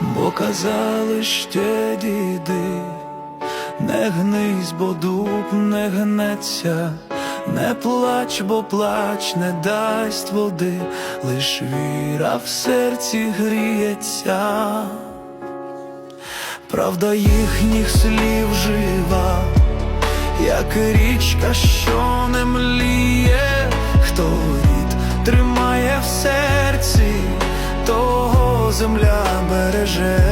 бо казали ще діди, не гнись, бо дуб не гнеться, не плач, бо плач не дасть води, лиш віра в серці гріється. Правда їхніх слів жива, як річка, що не мліє, хто рід тримає в серці, земля береже.